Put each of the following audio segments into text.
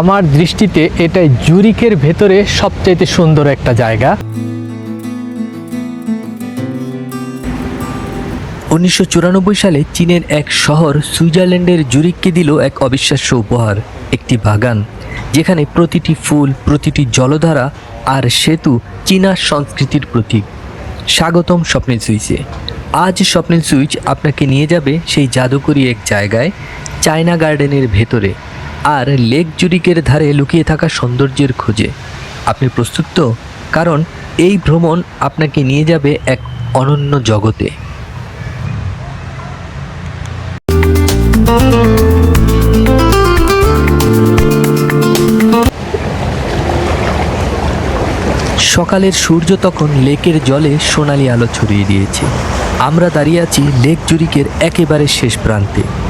আমার দৃষ্টিতে এটা জুরিকের ভেতরে সবচাইতে সুন্দর একটা জায়গা। উনিশশো চুরানব্বই সালে চীনের এক শহর সুইজারল্যান্ডের জুরিককে দিল এক অবিশ্বাস্য উপহার, একটি বাগান, যেখানে প্রতিটি ফুল, প্রতিটি জলধারা আর সেতু চীনা সংস্কৃতির প্রতীক। স্বাগতম স্বপ্নের সুইচে। আজ স্বপ্নের সুইচ আপনাকে নিয়ে যাবে সেই জাদুকরী এক জায়গায়, চায়না গার্ডেনের ভেতরে। আর লেক জুরিকের ধারে লুকিয়ে থাকা সৌন্দর্যের খোঁজে। আপনি প্রস্তুত তো? কারণ এই ভ্রমণ আপনাকে নিয়ে যাবে এক অনন্য জগতে। সকালের সূর্য তখন লেকের জলে সোনালি আলো ছড়িয়ে দিয়েছে। আমরা দাঁড়িয়ে আছি লেক জুরিকের একেবারে শেষ প্রান্তে।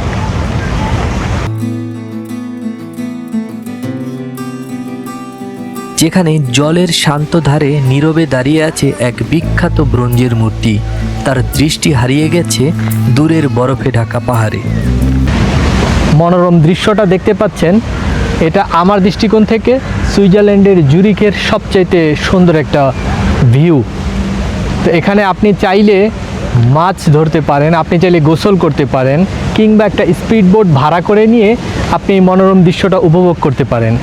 যেখানে জলের শান্ত ধারে নীরবে দাঁড়িয়ে আছে এক বিখ্যাত ব্রোঞ্জের মূর্তি। তার দৃষ্টি হারিয়ে গেছে দূরের বরফে ঢাকা পাহাড়ে। মনোরম দৃশ্যটা দেখতে পাচ্ছেন। এটা আমার দৃষ্টিকোণ থেকে সুইজারল্যান্ডের জুরিকের সবচাইতে সুন্দর একটা ভিউ। তো এখানে আপনি চাইলে মাছ ধরতে পারেন, আপনি চাইলে গোসল করতে পারেন, কিংবা একটা স্পিড বোট ভাড়া করে নিয়ে আপনি মনোরম দৃশ্যটা উপভোগ করতে পারেন।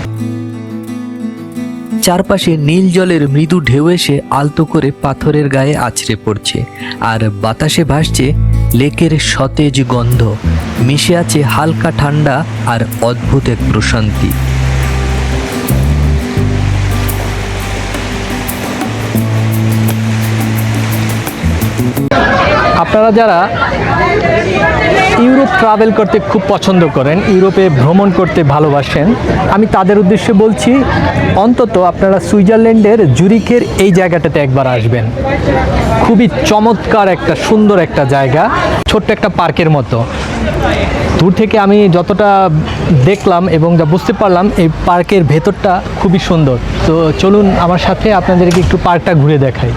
চারপাশে নীল জলের মৃদু ঢেউ এসে আলতো করে পাথরের গায়ে আছড়ে পড়ছে। আর বাতাসে ভাসছে লেকের সতেজ গন্ধ। মিশে আছে হালকা ঠান্ডা আর অদ্ভুত এক প্রশান্তি। আপনারা যারা ইউরোপ ট্রাভেল করতে খুব পছন্দ করেন, ইউরোপে ভ্রমণ করতে ভালোবাসেন, আমি তাদের উদ্দেশ্যে বলছি, অন্তত আপনারা সুইজারল্যান্ডের জুরিকের এই জায়গাটাতে একবার আসবেন। খুবই চমৎকার একটা, সুন্দর একটা জায়গা, ছোট্ট একটা পার্কের মতো। দূর থেকে আমি যতটা দেখলাম এবং যা বুঝতে পারলাম, এই পার্কের ভেতরটা খুবই সুন্দর। তো চলুন আমার সাথে আপনাদেরকে একটু পার্কটা ঘুরে দেখাই।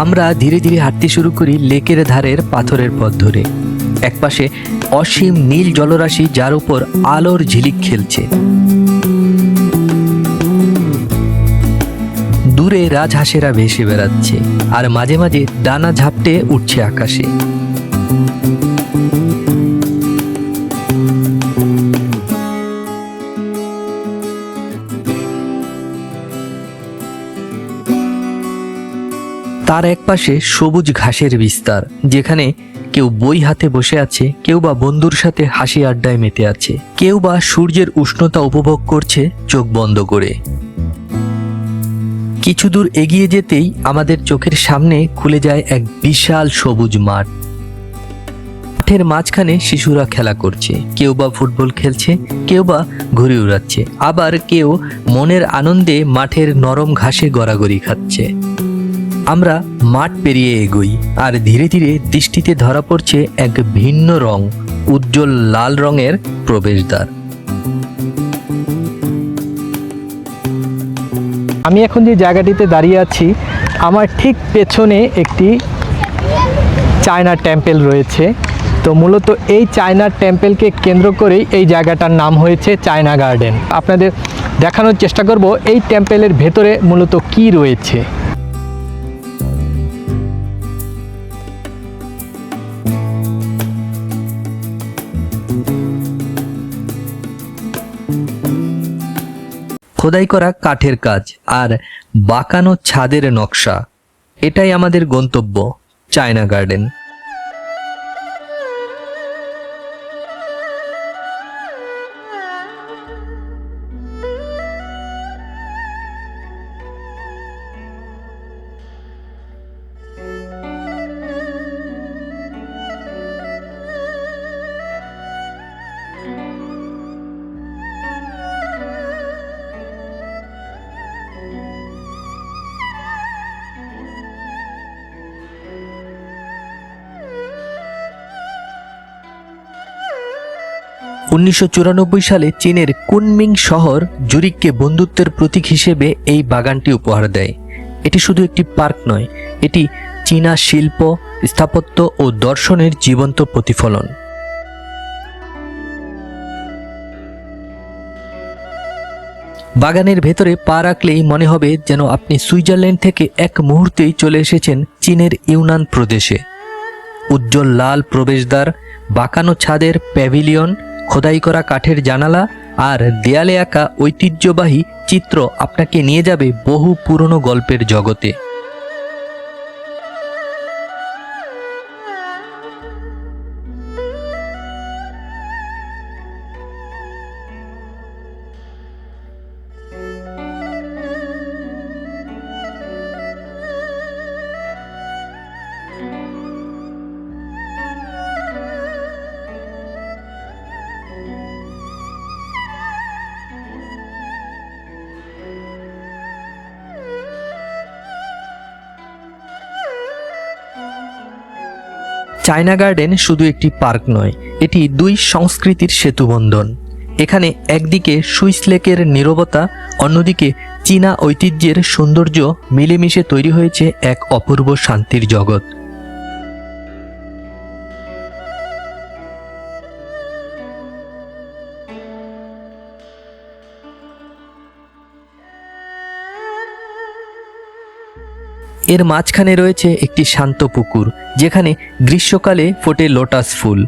আমরা ধীরে ধীরে হাঁটতে শুরু করি লেকের ধারের পাথরের পথ ধরে। একপাশে অসীম নীল জলরাশি যার উপর আলোর ঝিলিক খেলছে। দূরে রাজহাঁসেরা ভেসে বেড়াচ্ছে আর মাঝে মাঝে ডানা ঝাপটে উঠছে আকাশে। তার একপাশে সবুজ ঘাসের বিস্তার, যেখানে কেউ বই হাতে বসে আছে, কেউ বা বন্ধুর সাথে হাসি আড্ডায় মেতে আছে, কেউ বা সূর্যের উষ্ণতা উপভোগ করছে চোখ বন্ধ করে। কিছু দূর এগিয়ে যেতেই আমাদের চোখের সামনে খুলে যায় এক বিশাল সবুজ মাঠ। মাঠের মাঝখানে শিশুরা খেলা করছে, কেউ বা ফুটবল খেলছে, কেউ বা ঘুরে উড়াচ্ছে, আবার কেউ মনের আনন্দে মাঠের নরম ঘাসে গড়াগড়ি খাচ্ছে। আমরা মাঠ পেরিয়ে এগোই, আর ধীরে ধীরে দৃষ্টিতে ধরা পড়ছে এক ভিন্ন রং, উজ্জ্বল লাল রঙের প্রবেশদ্বার। আমি এখন যে জায়গাটিতে দাঁড়িয়ে আছি, আমার ঠিক পেছনে একটি চায়না টেম্পেল রয়েছে। তো মূলত এই চায়না টেম্পেলকে কেন্দ্র করেই এই জায়গাটার নাম হয়েছে চায়না গার্ডেন। আপনাদের দেখানোর চেষ্টা করব, এই টেম্পেলের ভেতরে মূলত কি রয়েছে। খোদাই করা কাঠের কাজ আর বাঁকানো ছাদের নকশা। এটাই আমাদের গন্তব্য চায়না গার্ডেন। উনিশশো চুরানব্বই সালে চীনের কুনমিং শহর জুরিককে বন্ধুত্বের প্রতীক হিসেবে এই বাগানটি উপহার দেয়। এটি শুধু একটি পার্ক নয়, এটি চীনা শিল্প, স্থাপত্য ও দর্শনের জীবন্ত প্রতিফলন। বাগানের ভেতরে পা রাখলেই মনে হবে যেন আপনি সুইজারল্যান্ড থেকে এক মুহূর্তেই চলে এসেছেন চীনের ইউনান প্রদেশে। উজ্জ্বল লাল প্রবেশদ্বার, বাঁকানো ছাদের প্যাভিলিয়ন খোদাই করা কাঠের জানালা আর দেয়ালে আঁকা ঐতিহ্যবাহী চিত্র আপনাকে নিয়ে যাবে বহু পুরনো গল্পের জগতে। চায়না গার্ডেন শুধু একটি পার্ক নয়, এটি দুই সংস্কৃতির সেতুবন্ধন। এখানে একদিকে সুইস লেকের নিরবতা, অন্যদিকে চীনা ঐতিহ্যের সৌন্দর্য মিলেমিশে তৈরি হয়েছে এক অপূর্ব শান্তির জগৎ। এর মাঝখানে রয়েছে একটি শান্ত পুকুর, যেখানে গ্রীষ্মকালে ফোটে লোটাস ফুল।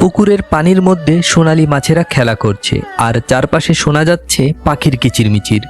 পুকুরের পানির মধ্যে সোনালি মাছেরা খেলা করছে, আর চারপাশে শোনা যাচ্ছে পাখির কিচিরমিচির।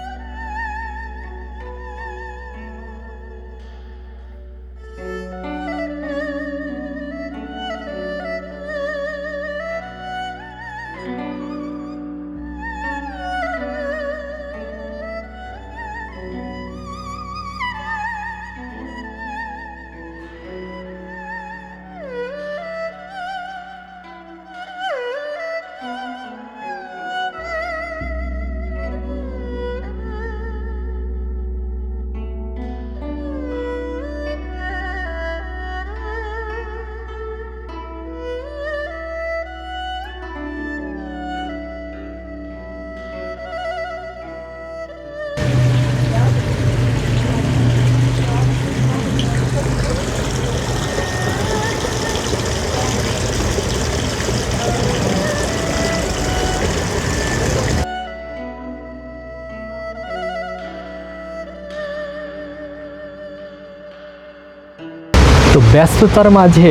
তো ব্যস্ততার মাঝে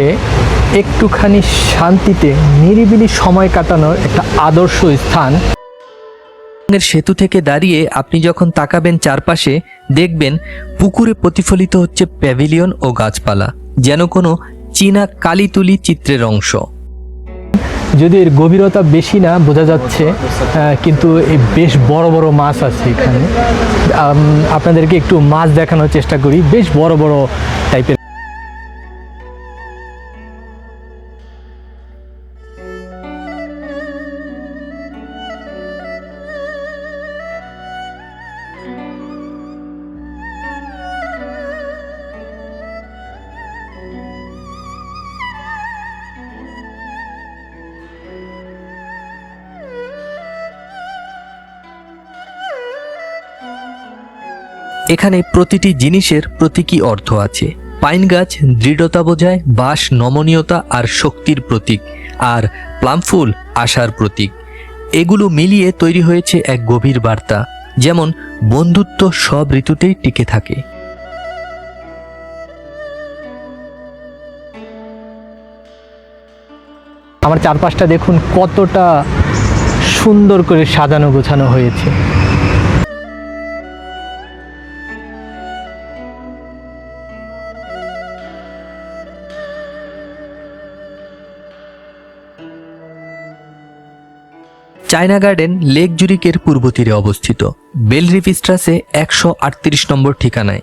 একটুখানি শান্তিতে নিরিবিলি সময় কাটানোর একটা আদর্শ স্থান। সেতু থেকে দাঁড়িয়ে আপনি যখন তাকাবেন চারপাশে দেখবেন পুকুরে প্রতিফলিত হচ্ছে প্যাভিলিয়ন ও গাছপালা যেন কোনো চীনা কালিতুলি চিত্রের অংশ। যদি এর গভীরতা বেশি না বোঝা যাচ্ছে কিন্তু এই বেশ বড় বড় মাছ আছে এখানে। আপনাদেরকে একটু মাছ দেখানোর চেষ্টা করি বেশ বড় বড় টাইপের এখানে প্রতিটি জিনিসের প্রতীকী অর্থ আছে। পাইন গাছ দৃঢ়তা বোঝায়, বাঁশ নমনীয়তা আর শক্তির প্রতীক, আর প্লাম ফুল আশার প্রতীক। এগুলো মিলিয়ে তৈরি হয়েছে এক গভীর বার্তা, যেমন বন্ধুত্ব সব ঋতুতেই টিকে থাকে। আমার চারপাশটা দেখুন কতটা সুন্দর করে সাজানো গোছানো হয়েছে। চায়না গার্ডেন লেক জুরিকের পূর্ব তীরে অবস্থিত। বেলরিফ স্ট্রাসে একশো আটত্রিশ নম্বর ঠিকানায়।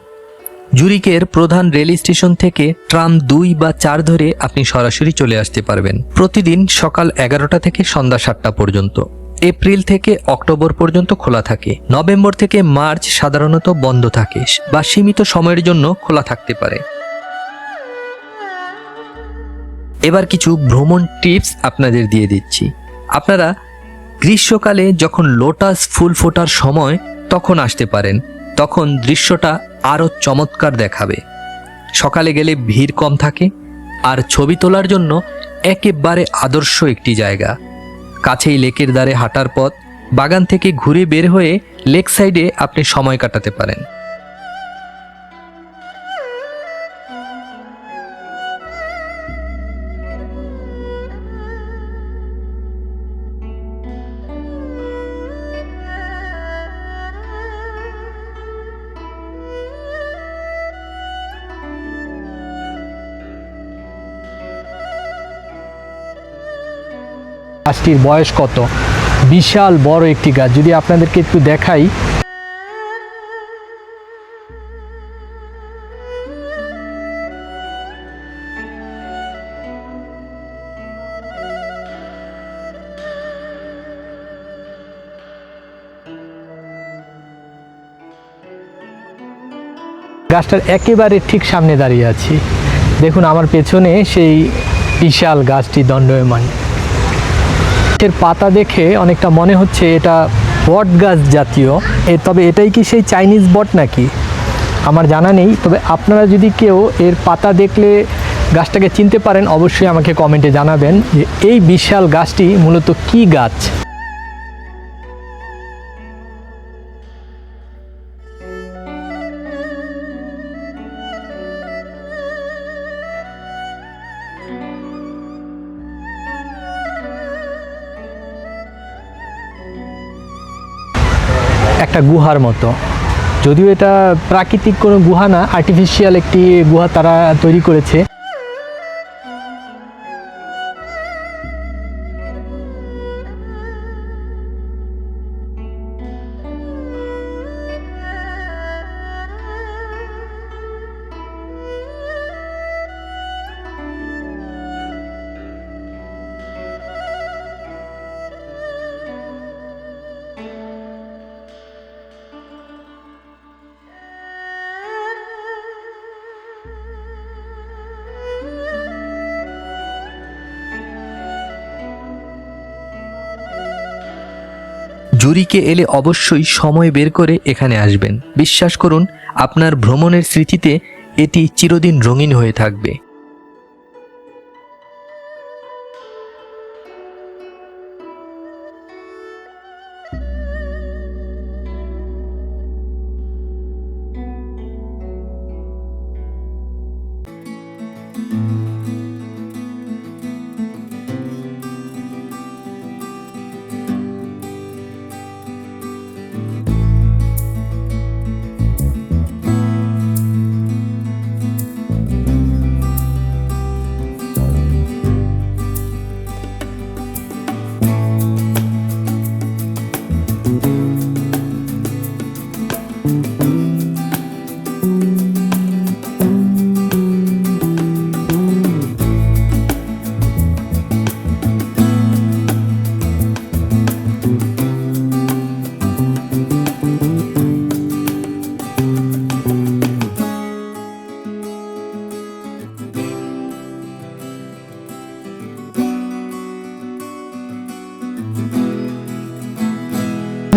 জুরিকের প্রধান রেল স্টেশন থেকে ট্রাম দুই বা চার ধরে আপনি সরাসরি চলে আসতে পারবেন। প্রতিদিন সকাল এগারোটা থেকে সন্ধ্যা সাতটা পর্যন্ত। এপ্রিল থেকে অক্টোবর পর্যন্ত খোলা থাকে। নভেম্বর থেকে মার্চ সাধারণত বন্ধ থাকে বা সীমিত সময়ের জন্য খোলা থাকতে পারে। এবার কিছু ভ্রমণ টিপস আপনাদের দিয়ে দিচ্ছি। আপনারা গ্রীষ্মকালে যখন লোটাস ফুল ফোটার সময় তখন আসতে পারেন, তখন দৃশ্যটা আরও চমৎকার দেখাবে। সকালে গেলে ভিড় কম থাকে, আর ছবি তোলার জন্য একেবারে আদর্শ একটি জায়গা। কাছেই লেকের দ্বারে হাঁটার পথ, বাগান থেকে ঘুরে বের হয়ে লেক সাইডে আপনি সময় কাটাতে পারেন। গাছটির বয়স কত? বিশাল বড় একটি গাছ। যদি আপনাদেরকে একটু দেখাই। গাছটার একেবারে ঠিক সামনে দাঁড়িয়ে আছি। দেখুন, আমার পেছনে সেই বিশাল গাছটি দণ্ডয়মান। এর পাতা দেখে অনেকটা মনে হচ্ছে এটা বট গাছ জাতীয়। এ, তবে এটাই কি সেই চাইনিজ বট নাকি? আমার জানা নেই, তবে আপনারা যদি কেউ এর পাতা দেখলে গাছটাকে চিনতে পারেন, অবশ্যই আমাকে কমেন্টে জানাবেন যে এই বিশাল গাছটি মূলত কি গাছ? একটা গুহার মতো। যদিও এটা প্রাকৃতিক কোনো গুহা না আর্টিফিশিয়াল একটি গুহা তারা তৈরি করেছে। জুরিকে এলে অবশ্যই সময় বের করে এখানে আসবেন। বিশ্বাস করুন, আপনার ভ্রমণের স্মৃতিতে এটি চিরদিন রঙিন হয়ে থাকবে।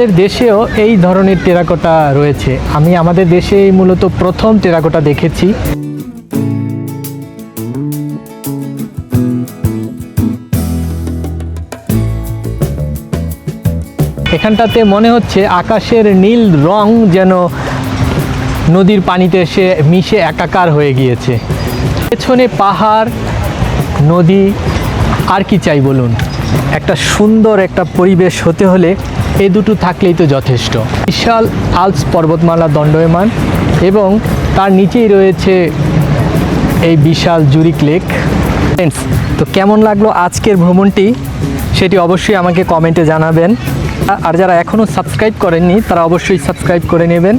আমাদের দেশেও এই ধরনের টেরাকোটা রয়েছে। আমি আমাদের দেশে মূলত প্রথম টেরাকোটা দেখেছি। এখানটাতে মনে হচ্ছে আকাশের নীল রং যেন নদীর পানিতে এসে মিশে একাকার হয়ে গিয়েছে। পেছনে পাহাড়, নদী, আর কি চাই বলুন? একটা সুন্দর একটা পরিবেশ হতে হলে এই দুটো থাকলেই তো যথেষ্ট। বিশাল আলস পর্বতমালা দণ্ডয়মান এবং তার নিচেই রয়েছে এই বিশাল জুরিক লেক। ফ্রেন্ডস তো কেমন লাগল আজকের ভ্রমণটি? সেটি অবশ্যই আমাকে কমেন্টে জানাবেন। আর যারা এখনও সাবস্ক্রাইব করেননি, তারা অবশ্যই সাবস্ক্রাইব করে নেবেন।